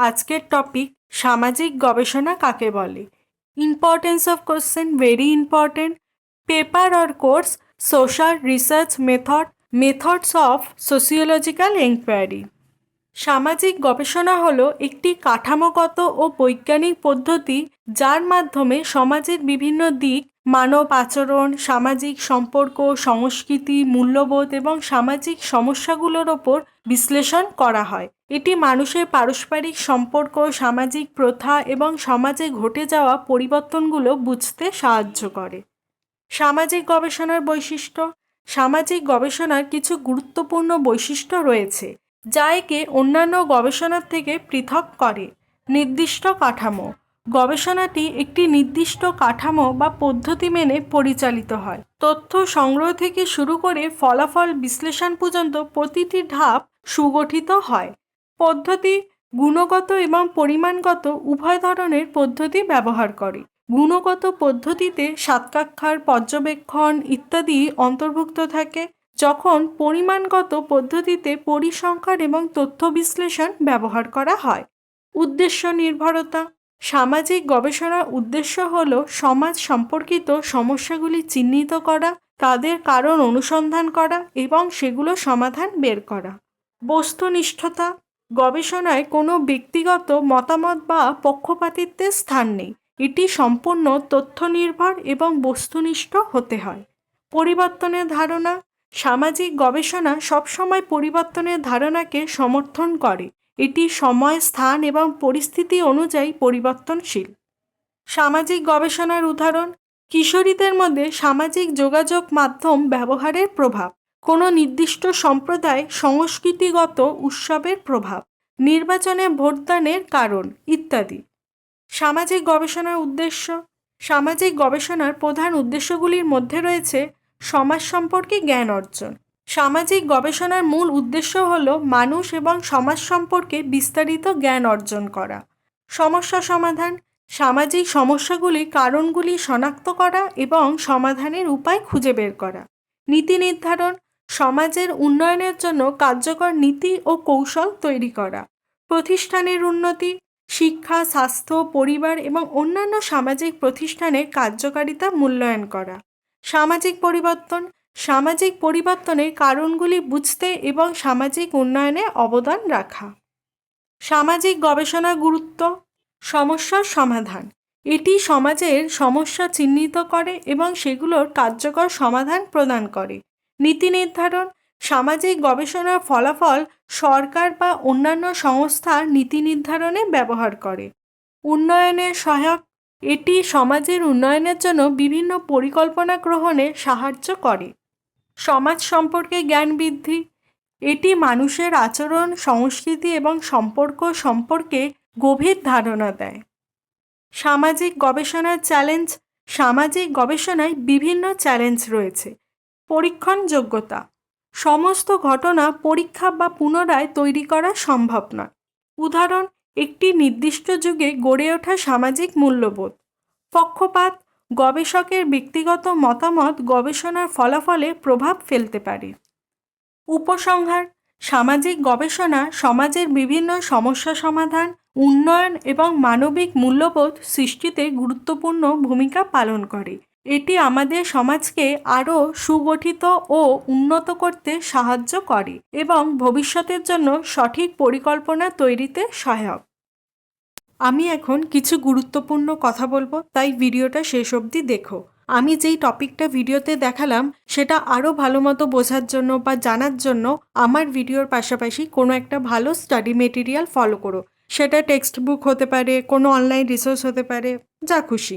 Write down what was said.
আজকের টপিক সামাজিক গবেষণা কাকে বলে? Importance of question very important paper or course social research method methods of sociological enquiry সামাজিক গবেষণা হলো একটি কাঠামোগত ও বৈজ্ঞানিক পদ্ধতি যার মাধ্যমে সমাজের বিভিন্ন দিক মানব আচরণ, সামাজিক সম্পর্ক, সংস্কৃতি, মূল্যবোধ এবং সামাজিক সমস্যাগুলোর ওপর বিশ্লেষণ করা হয়। এটি মানুষের পারস্পরিক সম্পর্ক, সামাজিক প্রথা এবং সমাজে ঘটে যাওয়া পরিবর্তনগুলো বুঝতে সাহায্য করে। সামাজিক গবেষণার বৈশিষ্ট্য। সামাজিক গবেষণার কিছু গুরুত্বপূর্ণ বৈশিষ্ট্য রয়েছে, যা একে অন্যান্য গবেষণার থেকে পৃথক করে। নির্দিষ্ট কাঠামো। গবেষণাটি একটি নির্দিষ্ট কাঠামো বা পদ্ধতি মেনে পরিচালিত হয়। তথ্য সংগ্রহ থেকে শুরু করে ফলাফল বিশ্লেষণ পর্যন্ত প্রতিটি ধাপ সুগঠিত হয়। পদ্ধতি গুণগত এবং পরিমাণগত উভয় ধরনের পদ্ধতি ব্যবহার করে। গুণগত পদ্ধতিতে সাতকাক্ষার পর্যবেক্ষণ ইত্যাদি অন্তর্ভুক্ত থাকে, যখন পরিমাণগত পদ্ধতিতে পরিসংখ্যান এবং তথ্য বিশ্লেষণ ব্যবহার করা হয়। উদ্দেশ্য নির্ভরতা সামাজিক গবেষণার উদ্দেশ্য হল সমাজ সম্পর্কিত সমস্যাগুলি চিহ্নিত করা, তাদের কারণ অনুসন্ধান করা এবং সেগুলো সমাধান বের করা। বস্তুনিষ্ঠতা, গবেষণায় কোনো ব্যক্তিগত মতামত বা পক্ষপাতিত্বের স্থান নেই। এটি সম্পূর্ণ তথ্য নির্ভর এবং বস্তুনিষ্ঠ হতে হয়। পরিবর্তনের ধারণা, সামাজিক গবেষণা সবসময় পরিবর্তনের ধারণাকে সমর্থন করে। এটি সময়, স্থান এবং পরিস্থিতি অনুযায়ী পরিবর্তনশীল। সামাজিক গবেষণার উদাহরণ, কিশোরীদের মধ্যে সামাজিক যোগাযোগ মাধ্যম ব্যবহারের প্রভাব, কোনো নির্দিষ্ট সম্প্রদায় সংস্কৃতিগত উৎসবের প্রভাব, নির্বাচনে ভোটদানের কারণ ইত্যাদি। সামাজিক গবেষণার উদ্দেশ্য, সামাজিক গবেষণার প্রধান উদ্দেশ্যগুলির মধ্যে রয়েছে সমাজ সম্পর্কে জ্ঞান অর্জন। সামাজিক গবেষণার মূল উদ্দেশ্য হল মানুষ এবং সমাজ সম্পর্কে বিস্তারিত জ্ঞান অর্জন করা। সমস্যা সমাধান, সামাজিক সমস্যাগুলি কারণগুলি শনাক্ত করা এবং সমাধানের উপায় খুঁজে বের করা। নীতি নির্ধারণ, সমাজের উন্নয়নের জন্য কার্যকর নীতি ও কৌশল তৈরি করা। প্রতিষ্ঠানের উন্নতি, শিক্ষা, স্বাস্থ্য, পরিবার এবং অন্যান্য সামাজিক প্রতিষ্ঠানের কার্যকারিতা মূল্যায়ন করা। সামাজিক পরিবর্তন সামাজিক পরিবর্তনের কারণগুলি বুঝতে এবং সামাজিক উন্নয়নে অবদান রাখা। সামাজিক গবেষণা গুরুত্ব, সমস্যার সমাধান। এটি সমাজের সমস্যা চিহ্নিত করে এবং সেগুলোর কার্যকর সমাধান প্রদান করে। নীতি নির্ধারণ, সামাজিক গবেষণার ফলাফল সরকার বা অন্যান্য সংস্থার নীতি নির্ধারণে ব্যবহার করে। উন্নয়নের সহায়ক, এটি সমাজের উন্নয়নের জন্য বিভিন্ন পরিকল্পনা গ্রহণে সাহায্য করে। সমাজ সম্পর্কে জ্ঞান বৃদ্ধি। এটি মানুষের আচরণ, সংস্কৃতি এবং সম্পর্ক সম্পর্কে গভীর ধারণা দেয়। সামাজিক গবেষণার চ্যালেঞ্জ, সামাজিক গবেষণায় বিভিন্ন চ্যালেঞ্জ রয়েছে। পরীক্ষণ যোগ্যতা সমস্ত ঘটনা পরীক্ষা বা পুনরায় তৈরি করা সম্ভব নয়। উদাহরণ, একটি নির্দিষ্ট যুগে গড়ে ওঠা সামাজিক মূল্যবোধ, পক্ষপাত গবেষকের ব্যক্তিগত মতামত গবেষণার ফলাফলে প্রভাব ফেলতে পারে। উপসংহার, সামাজিক গবেষণা, সমাজের বিভিন্ন সমস্যা সমাধান, উন্নয়ন এবং মানবিক মূল্যবোধ সৃষ্টিতে গুরুত্বপূর্ণ ভূমিকা পালন করে। এটি আমাদের সমাজকে আরও সুগঠিত ও উন্নত করতে সাহায্য করে এবং ভবিষ্যতের জন্য সঠিক পরিকল্পনা তৈরিতে সহায়ক। আমি এখন কিছু গুরুত্বপূর্ণ কথা বলব, তাই ভিডিওটা শেষ অবধি দেখো। আমি যেই টপিকটা ভিডিওতে দেখালাম, সেটা আরও ভালো মতো বোঝার জন্য বা জানার জন্য আমার ভিডিওর পাশাপাশি কোনো একটা ভালো স্টাডি মেটেরিয়াল ফলো করো। সেটা টেক্সট বুক হতে পারে, কোনো অনলাইন রিসোর্স হতে পারে, যা খুশি।